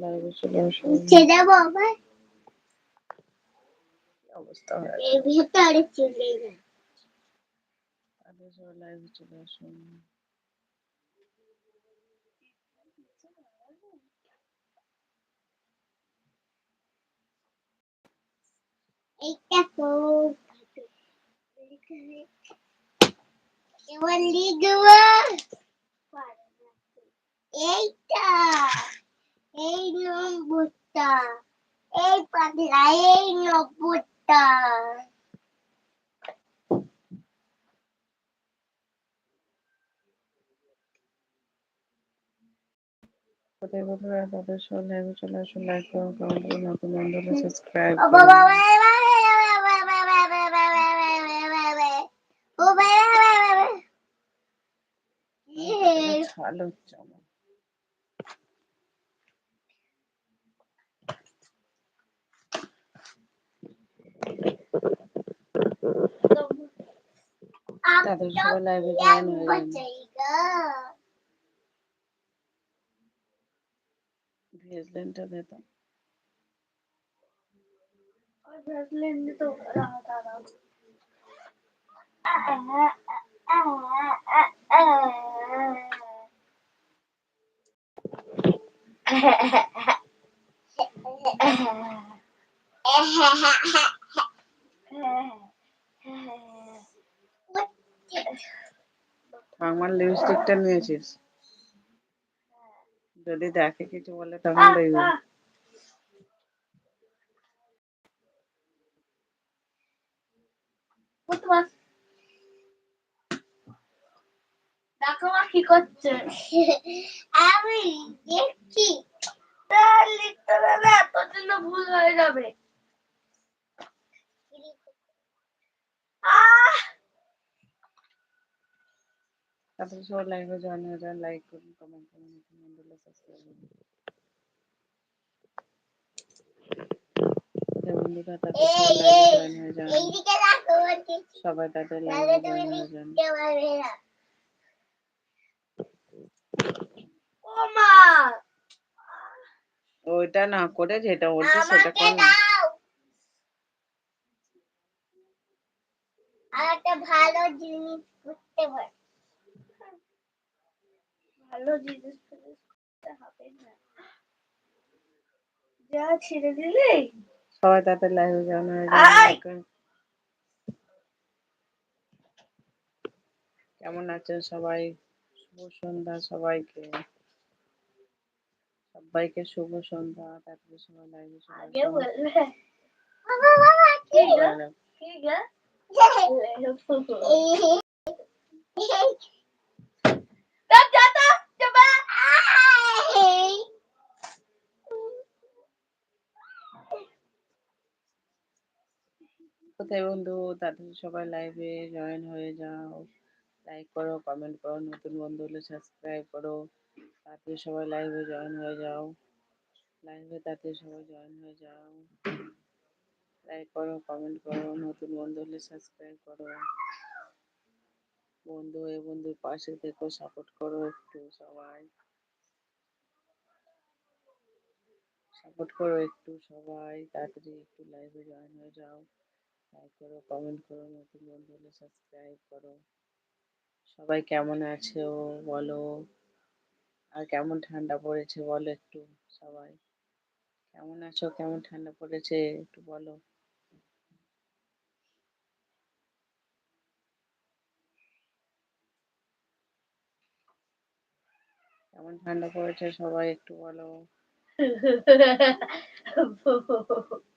লাইভে চলে আসো ছেড়ে বাবা কি অবস্থা হয়ে এই ভেতরে চলে যা তাদের সবাই লাইভে চলে আসো এইটা কোড এবার লিখব এইটা এই নম্বরটা এই পাতলা এই নম্বরটা কোথায় কোথায় তাদের চলে লাইক কমেন্ট নতুন বন্ধুরা সাবস্ক্রাইব ও করো বাবা বাবা ও বাবা ছাল হচ্ছে আমার তাদের সবাই লাইভে জয়েন হয়ে যান ভেজলেনটা দে তো আমার লিপস্টিকটা নিয়েছিস? যদি দেখে কিছু বলে তখন দেখবি। দেখো মা কি করছে। আমি দেখছি। লিখতে এত জন্য ভুল হয়ে যাবে। আহ! তারপরে সবাই লাইভে জয়েন হয়ে যান লাইক করুন কমেন্ট করুন নতুন সাবস্ক্রাইব করুন বন্ধুরা তাদের সবাই জয়েন হয়ে যান তাদের লাইভে জয়েন হয়ে যান না ওইটা না করে যেটা বলছে সেটা কর না দাও আর একটা ভালো জিনিস করতে পার ভালো জিনিস ফিনিস করতে হবে না যা ছেড়ে দিলি সবাই তাদের লাইভে হয়ে করুন। কেমন আছেন সবাই? শুভ সন্ধ্যা সবাইকে। সবাইকে শুভ সন্ধ্যা। তারপরে সবাই লাইভে চলে আগে আসুন। বলবে বাবা বাবা কি কি গো? বলে, কি গো? তা যা তো, যা বা। কোথায় বন্ধু? তাদের সবাই লাইভে জয়েন হয়ে যাও। লাইক করো কমেন্ট করো, নতুন বন্ধু হলে সাবস্ক্রাইব করো। তাদের সবাই লাইভে জয়েন হয়ে যাও। লাইভে তাদের সবাই জয়েন হয়ে যাও। লাইক করো কমেন্ট করো, নতুন বন্ধু হলে সাবস্ক্রাইব করো। বন্ধু হয়ে বন্ধুর পাশে থেকো সাপোর্ট করো একটু সবাই। সাপোর্ট করো একটু সবাই, তাড়াতাড়ি একটু লাইভে জয়েন হয়ে যাও। লাইক করো কমেন্ট করো, নতুন বন্ধু হলে সাবস্ক্রাইব করো। সবাই কেমন আছো বলো। আর কেমন ঠান্ডা পড়েছে বলো একটু সবাই। কেমন আছো? কেমন ঠান্ডা পড়েছে একটু বলো। কেমন ঠান্ডা পড়েছে সবাই একটু বলো।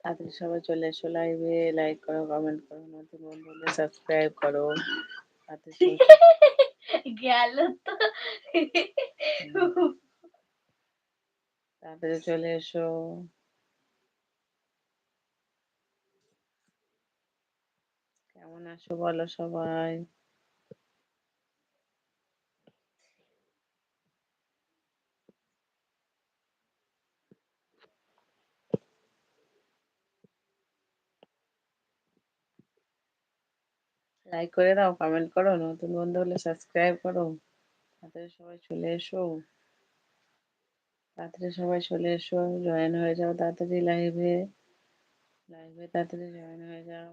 তাড়াতাড়ি সবাই চলে এসো লাইভে লাইক করো কমেন্ট করো নতুন বন্ধু হলে সাবস্ক্রাইব করো গেল তো। চলে এসো। কেমন আছো বলো সবাই? লাইক করে দাও কমেন্ট করো, নতুন বন্ধু হলে সাবস্ক্রাইব করো। তাড়াতাড়ি সবাই চলে এসো। তাড়াতাড়ি সবাই চলে এসো জয়েন হয়ে যাও তাড়াতাড়ি লাইভে লাইভে তাড়াতাড়ি জয়েন হয়ে যাও।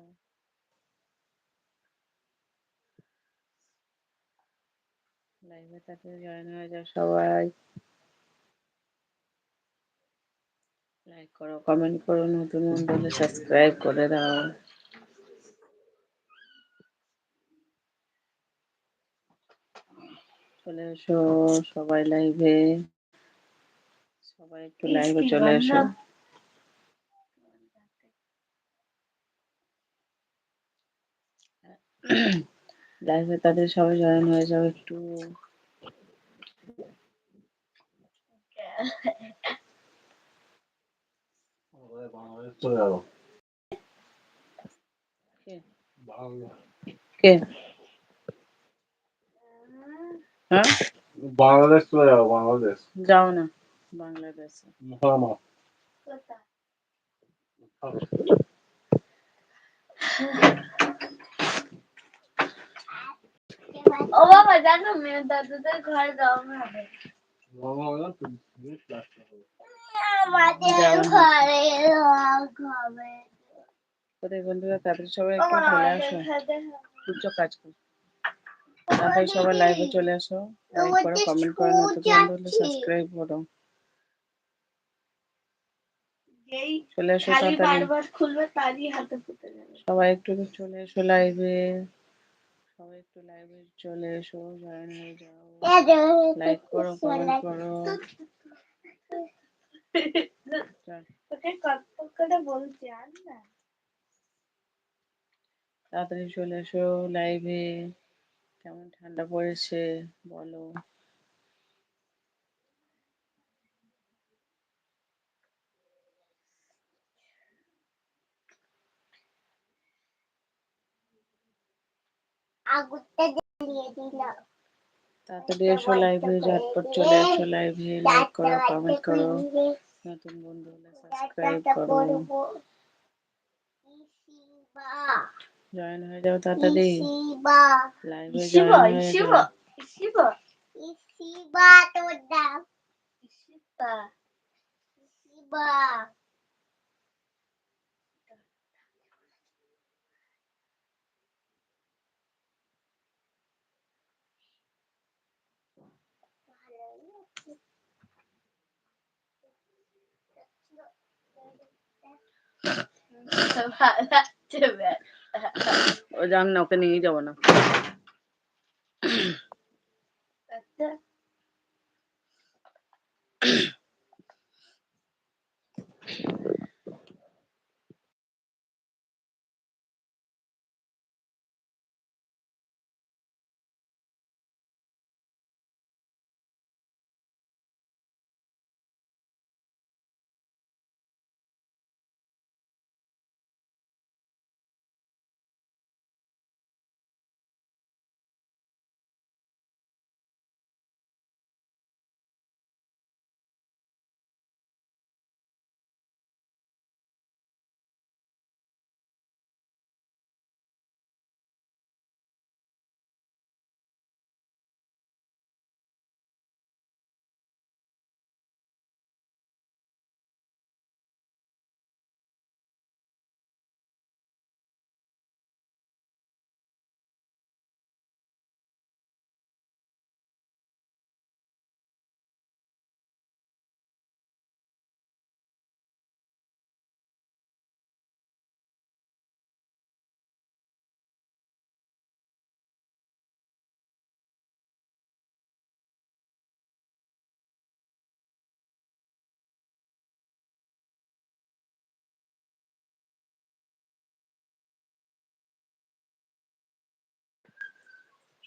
লাইভে তাড়াতাড়ি জয়েন হয়ে যাও সবাই। লাইক করো কমেন্ট করো, নতুন বন্ধু হলে সাবস্ক্রাইব করে দাও। চলে এসো সবাই লাইভে সবাই একটু লাইভে চলে এসো। লাইভে তাদের সবাই জয়েন হয়ে যাও একটু। বাংলাদেশ চলে যাব কে? বাংলা কে হ্যাঁ বাংলাদেশ চলে যাব বাংলাদেশ যাও না বাংলাদেশে মুহামা কোথায়? ও বাবা জানো মেয়ে দাদুদের ঘরে রওনা হবে আমাদের ঘরে রং হবে কোথায় বন্ধুরা তাদের সবাই ও একটু মা, চলে আসো দেখা দেখা। সূর্য কাজ কর তাড়াতাড়ি সবাই লাইভে চলে আসো। লাইক করো কমেন্ট করো নতুন বন্ধু হলে সাবস্ক্রাইব করো। চলে এসো খালি তাড়াতাড়ি বারবার খুলবে তারই হাতে ফুটে যাবে। সবাই একটু চলে এসো লাইভে সবাই একটু লাইভে চলে এসো জয়েন হয়ে যাও। লাইক করো কমেন্ট করো। তাড়াতাড়ি চলে এসো লাইভে কেমন ঠান্ডা পড়েছে বলো? তাড়াতাড়ি এসো লাইভে ঝটপট চলে এসো লাইভে লাইক করো কমেন্ট করো। নতুন বন্ধু হলে সাবস্ক্রাইব করো। জয়েন হয়ে যাও তাড়াতাড়ি লাইভে জয়েন হয়ে যাও শিবা ভালো লাগছে বেশ। ও যাক না ওকে নিয়েই যাব না। আচ্ছা।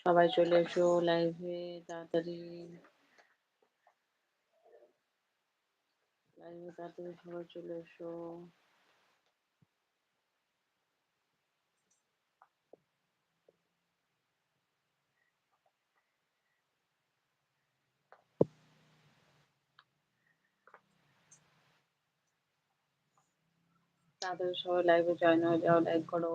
সবাই চলে এসো লাইভে তাড়াতাড়ি। লাইভে তাড়াতাড়ি সবাই চলে এসো। তাড়াতাড়ি সবাই লাইভে জয়েন হয়ে যাও লাইক করো।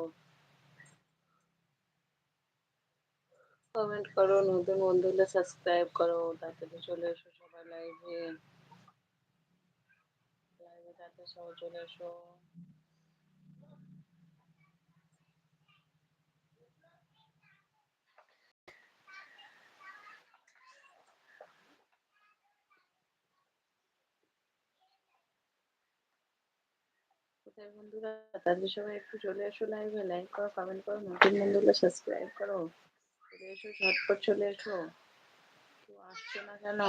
কমেন্ট করো, নতুন বন্ধু হলে সাবস্ক্রাইব করো তাড়াতাড়ি চলে এসো সবাই লাইভে লাইভে তাড়াতাড়ি সবাই চলে এসো। বন্ধুরা? তাদের সবাই একটু চলে এসো লাইভে লাইক করো কমেন্ট করো, নতুন বন্ধুরা সাবস্ক্রাইব করো। চলে এসো ঝটপট চলে এসো। কেউ আসছো না কেন?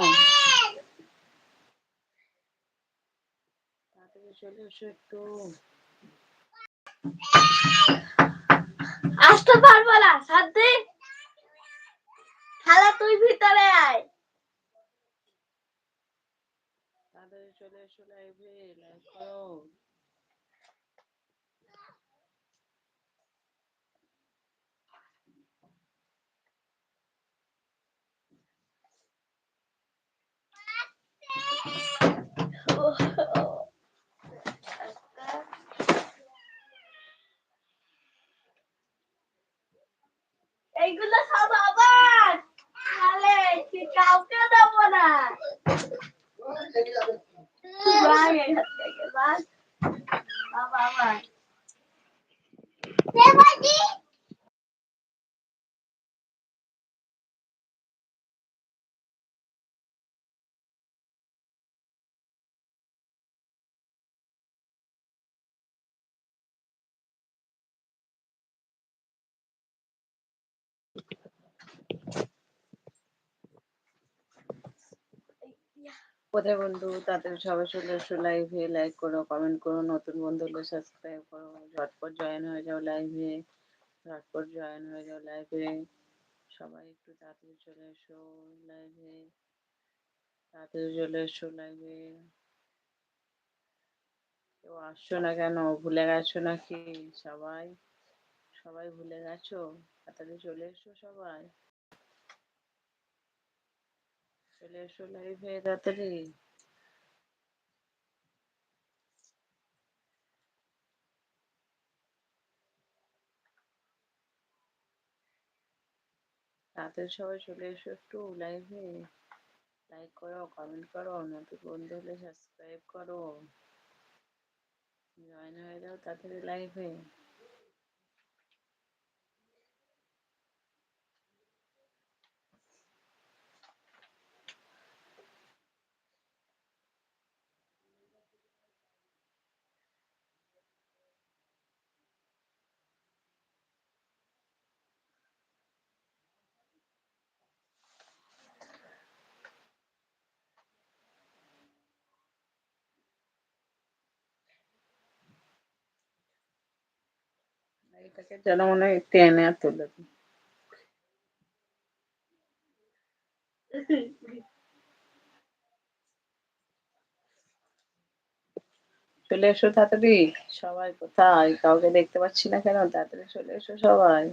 তাড়াতাড়ি চলে এসো একটু। আসতে পারব না সাথে খালা তুই ভিতরে আয়। তাড়াতাড়ি চলে এসো লাইভে লাইক করো এইগুলো সব আবার তাহলে তুই কাউকে দেবো না ভাই এখান থেকে বাস বাবা আমার দেবাজি কোথায় বন্ধু তাড়াতাড়ি সবাই চলে এসো লাইভে লাইক করো কমেন্ট করো, নতুন বন্ধু হলে সাবস্ক্রাইব করো, ঝটপট জয়েন হয়ে যাও লাইভে ঝটপট জয়েন হয়ে যাও লাইভে সবাই একটু তাড়াতাড়ি চলে এসো লাইভে তাড়াতাড়ি চলে এসো লাইভে কেউ আসছো না কেন? ভুলে গেছো নাকি সবাই? সবাই ভুলে গেছো? তাড়াতাড়ি চলে এসো সবাই। চলে এসো লাইভে তাড়াতাড়ি তাড়াতাড়ি সবাই চলে এসো একটু লাইভে লাইক করো কমেন্ট করো, নতুন বন্ধু হলে সাবস্ক্রাইব করো। জয়েন হয়ে যাও তাড়াতাড়ি লাইভে এটাকে যেন মনে হয় টেনে তুলে দিই। চলে এসো তাড়াতাড়ি। সবাই কোথায়? কাউকে দেখতে পাচ্ছি না কেন? তাড়াতাড়ি চলে এসো সবাই।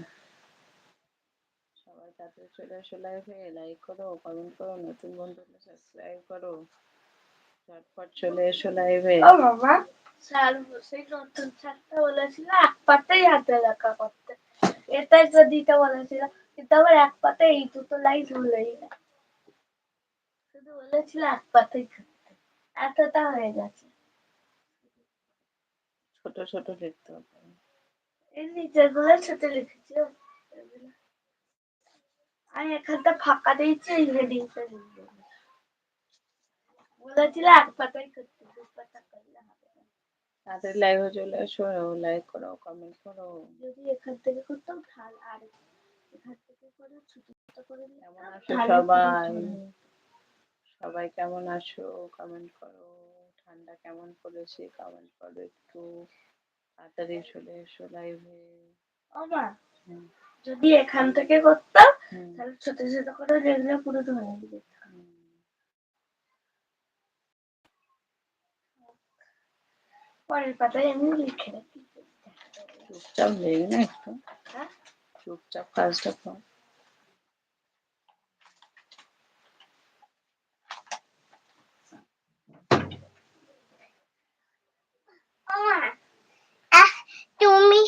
সবাই তাড়াতাড়ি চলে এসো লাইভে লাইক করো কমেন্ট করো, নতুন বন্ধু হলে সাবস্ক্রাইব করো। ঝটপট চলে এসো লাইভে ও বাবা স্যার বসে নতুন স্যারটা বলেছিল এক পাতেই হাতে লেখা করতে। এটাই তো দিতে বলেছিল কিন্তু আবার এক পাতে এই দুটো লাইন ভুলেই না শুধু বলেছিল এক পাতেই করতে এতটা হয়ে গেছে। ছোট ছোট লিখতে হবে। এই নিচেরগুলো ছোট লিখেছি। আমি এখানটা ফাঁকা দিয়েছি এই হেডিংটা লিখব বলেছিল এক পাতাই করতে দু পাতা করলে হবে না। লাইভে চলে এসো লাইক করো কমেন্ট করো। যদি এখান থেকে করতাম তাহলে আর এখান থেকে করে ছোট করে কেমন আছো সবাই? সবাই কেমন আছো? কমেন্ট করো। ঠান্ডা কেমন পড়েছে? কমেন্ট করো একটু। তাড়াতাড়ি চলে এসো লাইভে ও মা যদি এখান থেকে করতাম তাহলে ছোট ছোট করে যেগুলো পুরো ধরে যেত পরের পাতায় আমি লিখে রাখি। চুপচাপ ভেবে না একটু। হ্যাঁ? চুপচাপ কাজটা কর। তুমি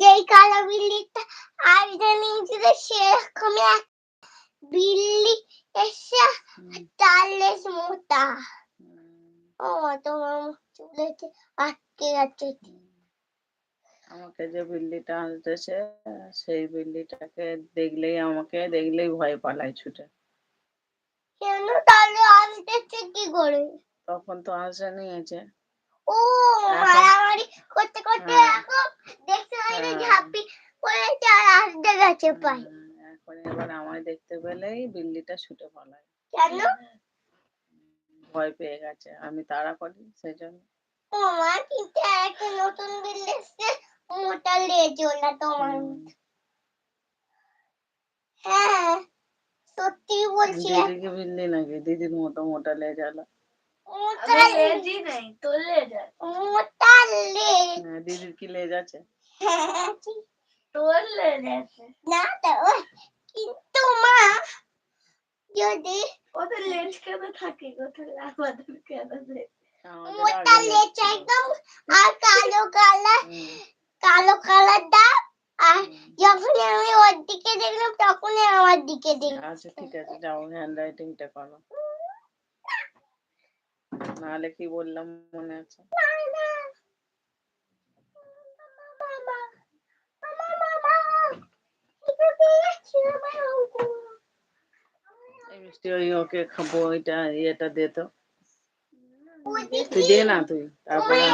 যেই কালো বিল্লিটা আর জানি যে সেরকম বিল্লি এসে তার লেজ মোটা। ও তোমার গেছে আটকে গেছে আমাকে যে বিল্লিটা আনতেছে সেই বিল্লিটাকে দেখলেই আমাকে দেখলেই ভয় পালায় ছুটে। কেন? তাহলে আসতেছে কি করে? তখন তো আসা নিয়েছে ও মারামারি করতে করতে হ্যাঁ। এখন দেখতে পাই না হ্যাঁ। ঝাঁপি আর আসতে গেছে পাই হ্যাঁ, এখন এবার আমায় দেখতে পেলেই বিল্লিটা ছুটে পালায়। কেন? ভয় পেয়ে গেছে আমি তাড়া করি সেই জন্য ও মা কিন্তু একটা নতুন বিল এসছে মোটা লেজ ওলা তোমার হ্যাঁ সত্যি বলছি দিদিকে বিল্লি নাকি? দিদির মতো মোটা লেজ লেজি লেজ মোটা লেজ। হ্যাঁ, দিদির কি লেজ আছে? হ্যাঁ, তোর লেজ আছে। না তো কিন্তু মা যদি ওদের লেজ কেন থাকে কোথায় আমাদের কেন মোটা ছিল। একদম আর কালো কালার কালো কালারটা আর। যখনই আমি ওর দিকে দেখলাম তখনই আমার দিকে দেখলাম আচ্ছা ঠিক আছে যাও হ্যান্ড রাইটিংটা করো নাহলে কি বললাম মনে আছে? এই মিষ্টি ওই ওকে খা- বইটা ইয়েটা দে তো তুই দে না তুই তারপরে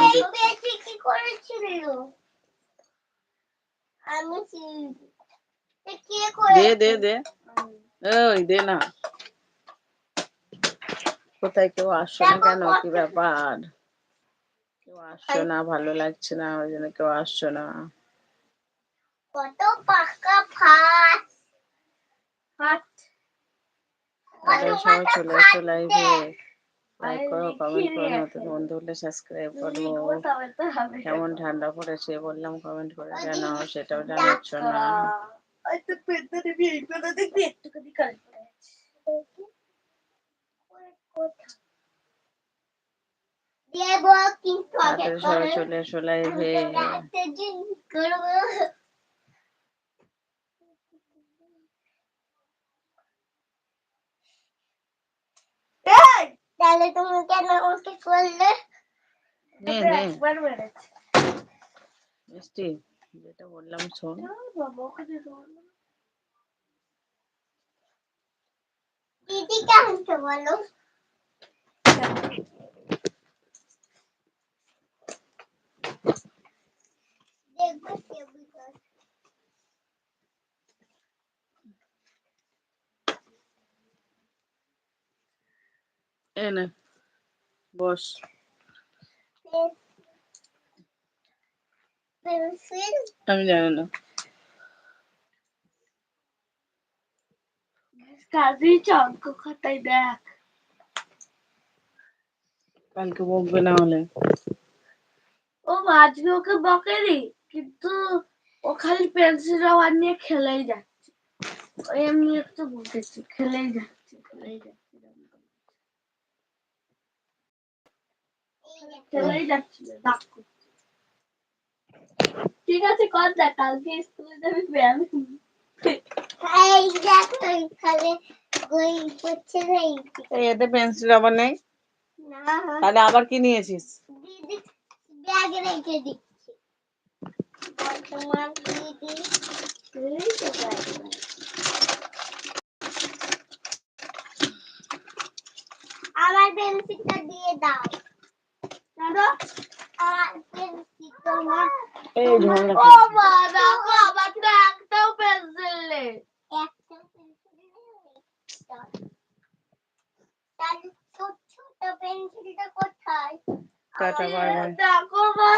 দে দে দে ওই দে না কোথায় কেউ আসছো না কেন কি ব্যাপার কেউ আসছো না ভালো লাগছে না ওই জন্য কেউ আসছো না কত পাকা ফাট তাদের সবাই চলে এসো লাইভে লাইক করো কমেন্ট করো নতুন বন্ধু হলে সাবস্ক্রাইব করো কেমন ঠান্ডা পড়েছে বললাম কমেন্ট করে জানাও সেটাও জানাচ্ছ না। সবাই চলে এসো লাইভে তাহলে তুমি কেন আমাকে করলে একবার মেরেছে মিষ্টি যেটা বললাম শোন বাবা ওখানে দিদি কেমন বলো দেখব কেমন করে। এ নে বস পেন্সিল আমি জানি না কাজী অঙ্ক খাতায় দেখ কালকে বকবে না হলে ও আজকে ওকে বকেনি কিন্তু ও খালি পেন্সিল রাবার নিয়ে খেলেই যাচ্ছে ও এমনি একটু বকেছি খেলেই যাচ্ছে খেলেই যাচ্ছে ঠিক আছে কর দেখ কালকে স্কুলে যাবি ব্যায়াম এতে পেন্সিল আবার নেই? তাহলে আবার কি নিয়েছিস? ব্যাগে রেখে দিচ্ছি। দিদি। আমার পেন্সিলটা দিয়ে দাও দাদা আমার পেন্সিলটা না এই ও একটাও পেন্সিল নেই। একটা পেন্সিল নেই? ছোট ছোট পেন্সিলটা কোথায়? Tata bye bye. দেখো মা